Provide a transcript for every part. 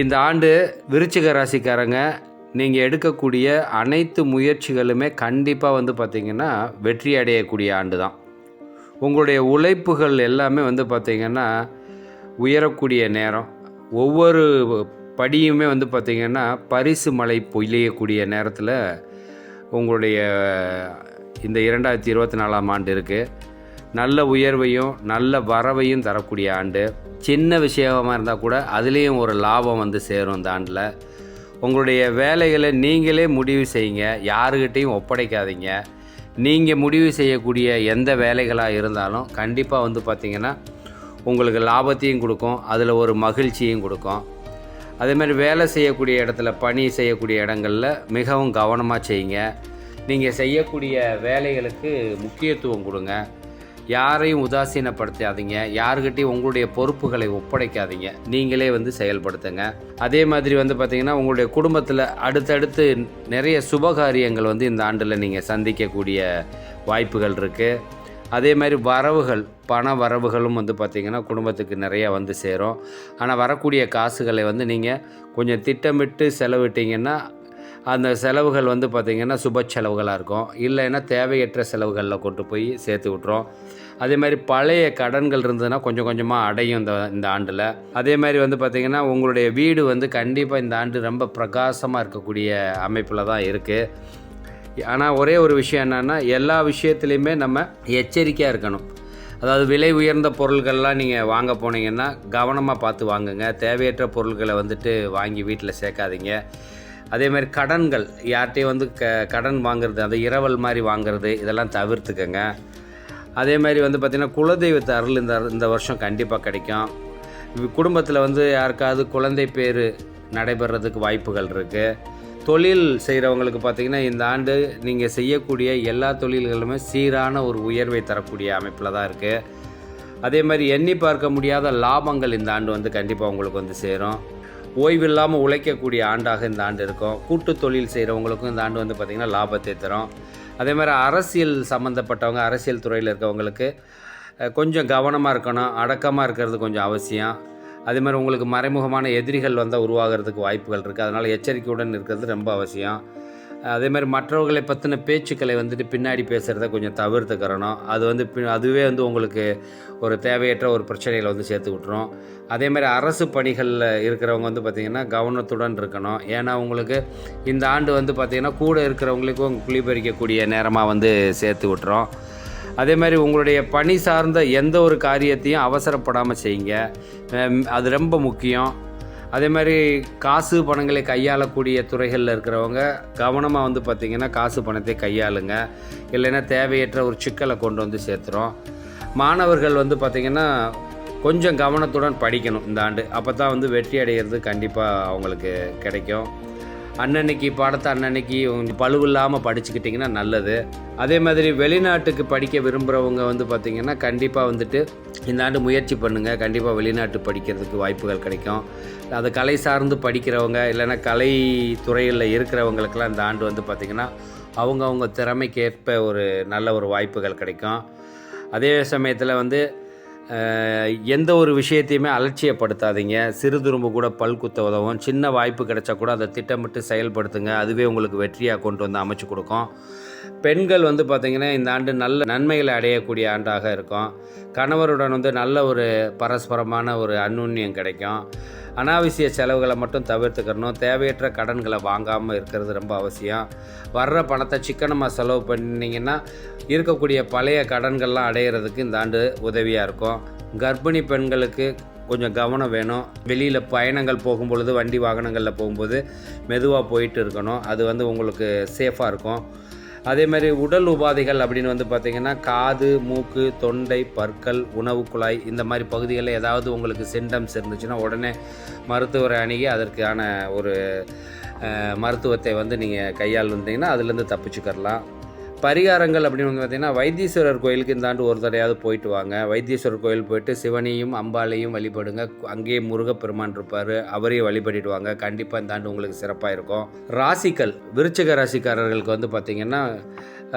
இந்த ஆண்டு விருச்சிக ராசிக்காரங்க நீங்கள் எடுக்கக்கூடிய அனைத்து முயற்சிகளுமே கண்டிப்பாக வந்து பார்த்திங்கன்னா வெற்றி அடையக்கூடிய ஆண்டு தான் உங்களுடைய உழைப்புகள் எல்லாமே வந்து பார்த்திங்கன்னா உயரக்கூடிய நேரம். ஒவ்வொரு படியுமே வந்து பார்த்திங்கன்னா பரிசு மழை பொழியக்கூடிய நேரத்தில் உங்களுடைய இந்த இரண்டாயிரத்தி இருபத்தி நாலாம் ஆண்டு இருக்குது நல்ல உயர்வையும் நல்ல வரவையும் தரக்கூடிய ஆண்டு. சின்ன விஷயமாக இருந்தால் கூட அதுலேயும் ஒரு லாபம் வந்து சேரும் இந்த ஆண்டில். உங்களுடைய வேலைகளை நீங்களே முடிவு செய்யுங்க. யாருக்கிட்டேயும் ஒப்படைக்காதீங்க. நீங்கள் முடிவு செய்யக்கூடிய எந்த வேலைகளாக இருந்தாலும் கண்டிப்பாக வந்து பார்த்திங்கன்னா உங்களுக்கு லாபத்தையும் கொடுக்கும். அதில் ஒரு மகிழ்ச்சியும் கொடுக்கும். அதேமாதிரி வேலை செய்யக்கூடிய இடத்துல பணி செய்யக்கூடிய இடங்களில் மிகவும் கவனமாக செய்யுங்க. நீங்கள் செய்யக்கூடிய வேலைகளுக்கு முக்கியத்துவம் கொடுங்க. யாரையும் உதாசீனப்படுத்தாதீங்க. யாருக்கிட்டையும் உங்களுடைய பொறுப்புகளை ஒப்படைக்காதீங்க. நீங்களே வந்து செயல்படுத்துங்க. அதே மாதிரி வந்து பார்த்திங்கன்னா உங்களுடைய குடும்பத்தில் அடுத்தடுத்து நிறைய சுபகாரியங்கள் வந்து இந்த ஆண்டில் நீங்கள் சந்திக்கக்கூடிய வாய்ப்புகள் இருக்குது அதே மாதிரி வரவுகள் பண வரவுகளும் வந்து பார்த்திங்கன்னா குடும்பத்துக்கு நிறையா வந்து சேரும். ஆனால் வரக்கூடிய காசுகளை வந்து நீங்கள் கொஞ்சம் திட்டமிட்டு செலவிட்டீங்கன்னா அந்த செலவுகள் வந்து பார்த்திங்கன்னா சுப செலவுகளாக இருக்கும். இல்லைன்னா தேவையற்ற செலவுகளில் கொண்டு போய் சேர்த்து விட்றோம் அதே மாதிரி பழைய கடன்கள் இருந்ததுன்னா கொஞ்சம் கொஞ்சமாக அடையும் இந்த இந்த ஆண்டில். அதே மாதிரி வந்து பார்த்திங்கன்னா உங்களுடைய வீடு வந்து கண்டிப்பாக இந்த ஆண்டு ரொம்ப பிரகாசமாக இருக்கக்கூடிய அமைப்பில் தான் இருக்குது ஆனால் ஒரே ஒரு விஷயம் என்னென்னா எல்லா விஷயத்துலையுமே நம்ம எச்சரிக்கையாக இருக்கணும். அதாவது விலை உயர்ந்த பொருள்கள்லாம் நீங்கள் வாங்க போனீங்கன்னா கவனமாக பார்த்து வாங்குங்க. தேவையற்ற பொருட்களை வந்துட்டு வாங்கி வீட்டில் சேர்க்காதீங்க. அதே மாதிரி கடன்கள் யார்கிட்டையும் வந்து க கடன் வாங்குறது அந்த இரவல் மாதிரி வாங்குறது இதெல்லாம் தவிர்த்துக்கங்க. அதே மாதிரி வந்து பார்த்திங்கன்னா குலதெய்வத்தை அருள் இந்த இந்த வருஷம் கண்டிப்பாக கிடைக்கும். குடும்பத்தில் வந்து யாருக்காவது குழந்தை பேர் நடைபெறதுக்கு வாய்ப்புகள் இருக்குது தொழில் செய்கிறவங்களுக்கு பார்த்திங்கன்னா இந்த ஆண்டு நீங்கள் செய்யக்கூடிய எல்லா தொழில்களுமே சீரான ஒரு உயர்வை தரக்கூடிய அமைப்பில் தான் இருக்குது அதே மாதிரி எண்ணி பார்க்க முடியாத லாபங்கள் இந்த ஆண்டு வந்து கண்டிப்பாக உங்களுக்கு வந்து சேரும். ஓய்வில்லாமல் உழைக்கக்கூடிய ஆண்டாக இந்த ஆண்டு இருக்கும். கூட்டு தொழில் செய்கிறவங்களுக்கும் இந்த ஆண்டு வந்து பார்த்திங்கன்னா லாபத்தை தரும். அதே மாதிரி அரசியல் சம்மந்தப்பட்டவங்க அரசியல் துறையில் இருக்கவங்களுக்கு கொஞ்சம் கவனமாக இருக்கணும் அடக்கமாக இருக்கிறது கொஞ்சம் அவசியம். அதே மாதிரி உங்களுக்கு மறைமுகமான எதிரிகள் வந்தால் உருவாகிறதுக்கு வாய்ப்புகள் இருக்குது அதனால் எச்சரிக்கையுடன் இருக்கிறது ரொம்ப அவசியம். அதே மாதிரி மற்றவர்களை பற்றின பேச்சுக்களை வந்துட்டு பின்னாடி பேசுகிறத கொஞ்சம் தவிர்த்துக்கிறணும். அது வந்து பின் அதுவே வந்து உங்களுக்கு ஒரு தேவையற்ற ஒரு பிரச்சனைகளை வந்து சேர்த்து விட்டுரும். அதே மாதிரி அரசு பணிகளில் இருக்கிறவங்க வந்து பார்த்திங்கன்னா கவனத்துடன் இருக்கணும். ஏன்னா உங்களுக்கு இந்த ஆண்டு வந்து பார்த்திங்கன்னா கூட இருக்கிறவங்களுக்கும் குளிபறிக்கக்கூடிய நேரமாக வந்து சேர்த்து விட்டுரும். அதே மாதிரி உங்களுடைய பணி சார்ந்த எந்த ஒரு காரியத்தையும் அவசரப்படாமல் செய்யுங்க. அது ரொம்ப முக்கியம். அதே மாதிரி காசு பணங்களை கையாளக்கூடிய துறைகளில் இருக்கிறவங்க கவனமாக வந்து பார்த்திங்கன்னா காசு பணத்தை கையாளுங்க. இல்லைன்னா தேவையற்ற ஒரு சிக்கலை கொண்டு வந்து சேர்த்துரும். மாணவர்கள் வந்து பார்த்திங்கன்னா கொஞ்சம் கவனத்துடன் படிக்கணும் இந்த ஆண்டு. அப்போ தான் வந்து வெற்றி அடைகிறது கண்டிப்பாக அவங்களுக்கு கிடைக்கும். அன்னன்னைக்கு பாடத்தை அன்னன்னைக்கு கொஞ்சம் பழுவில்லாமல் படிச்சுக்கிட்டிங்கன்னா நல்லது. அதே மாதிரி வெளிநாட்டுக்கு படிக்க விரும்புகிறவங்க வந்து பார்த்திங்கன்னா கண்டிப்பாக வந்துட்டு இந்த ஆண்டு முயற்சி பண்ணுங்கள் கண்டிப்பாக வெளிநாட்டு படிக்கிறதுக்கு வாய்ப்புகள் கிடைக்கும். அது கலை சார்ந்து படிக்கிறவங்க இல்லைன்னா கலை துறையில் இருக்கிறவங்களுக்கெல்லாம் இந்த ஆண்டு வந்து பார்த்திங்கன்னா அவங்கவுங்க திறமைக்கேற்ப ஒரு நல்ல ஒரு வாய்ப்புகள் கிடைக்கும். அதே சமயத்தில் வந்து எந்த ஒரு விஷயத்தையுமே அலட்சியப்படுத்தாதீங்க. சிறு துரும்பு கூட பல் குத்த உதவும். சின்ன வாய்ப்பு கிடைச்சா கூட அதை திட்டமிட்டு செயல்படுத்துங்க. அதுவே உங்களுக்கு வெற்றியாக கொண்டு வந்து அமைச்சு கொடுக்கும். பெண்கள் வந்து பார்த்திங்கன்னா இந்த ஆண்டு நல்ல நன்மைகளை அடையக்கூடிய ஆண்டாக இருக்கும். கணவருடன் வந்து நல்ல ஒரு பரஸ்பரமான ஒரு அந்யுன்யம் கிடைக்கும். அனாவசிய செலவுகளை மட்டும் தவிர்த்துக்கணும். தேவையற்ற கடன்களை வாங்காமல் இருக்கிறது ரொம்ப அவசியம். வர்ற பணத்தை சிக்கனமாக செலவு பண்ணிங்கன்னா இருக்கக்கூடிய பழைய கடன்கள்லாம் அடையிறதுக்கு இந்த ஆண்டு உதவியாக இருக்கும். கர்ப்பிணி பெண்களுக்கு கொஞ்சம் கவனம் வேணும். வெளியில் பயணங்கள் போகும்பொழுது வண்டி வாகனங்களில் போகும்போது மெதுவாக போயிட்டு இருக்கணும். அது வந்து உங்களுக்கு சேஃபாக இருக்கும். அதே மாதிரி உடல் உபாதைகள் அப்படின்னு வந்து பார்த்திங்கன்னா காது மூக்கு தொண்டை பற்கள் உணவு குழாய் இந்த மாதிரி பகுதிகளில் ஏதாவது உங்களுக்கு சிம்டம்ஸ் இருந்துச்சுன்னா உடனே மருத்துவரை அணுகி அதற்கான ஒரு மருத்துவத்தை வந்து நீங்கள் கையாளுந்தீங்கன்னா அதுலேருந்து தப்பிச்சுக்கரலாம் பரிகாரங்கள் அப்படின்னு வந்து வைத்தீஸ்வரர் கோயிலுக்கு இந்தாண்டு ஒரு தடையாவது போயிட்டு வாங்க. வைத்தீஸ்வரர் கோயில் போயிட்டு சிவனையும் அம்பாளையும் வழிபடுங்க. அங்கேயே முருகப்பெருமான் இருப்பார் அவரையும் வழிபடிட்டு வாங்க. கண்டிப்பாக இந்தாண்டு உங்களுக்கு சிறப்பாக இருக்கும். ராசிக்கல் விருச்சக ராசிக்காரர்களுக்கு வந்து பார்த்திங்கன்னா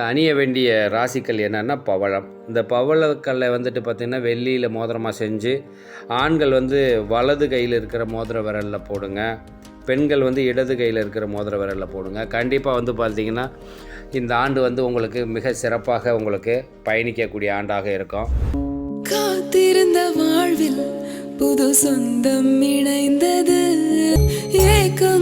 அணிய வேண்டிய ராசிக்கல் என்னென்னா பவளம். இந்த பவளக்கல்லை வந்துட்டு பார்த்திங்கன்னா வெள்ளியில் மோதிரமாக செஞ்சு ஆண்கள் வந்து வலது கையில் இருக்கிற மோதிர விரலில் போடுங்க. பெண்கள் வந்து இடது கையில் இருக்கிற மோதிர விரலில் போடுங்க. கண்டிப்பாக வந்து பார்த்திங்கன்னா இந்த ஆண்டு வந்து உங்களுக்கு மிக சிறப்பாக உங்களுக்கு பயணிக்கக்கூடிய ஆண்டாக இருக்கும். காத்திருந்த வாழ்வில் புது சொந்தம் இணைந்தது. ஏக்கம்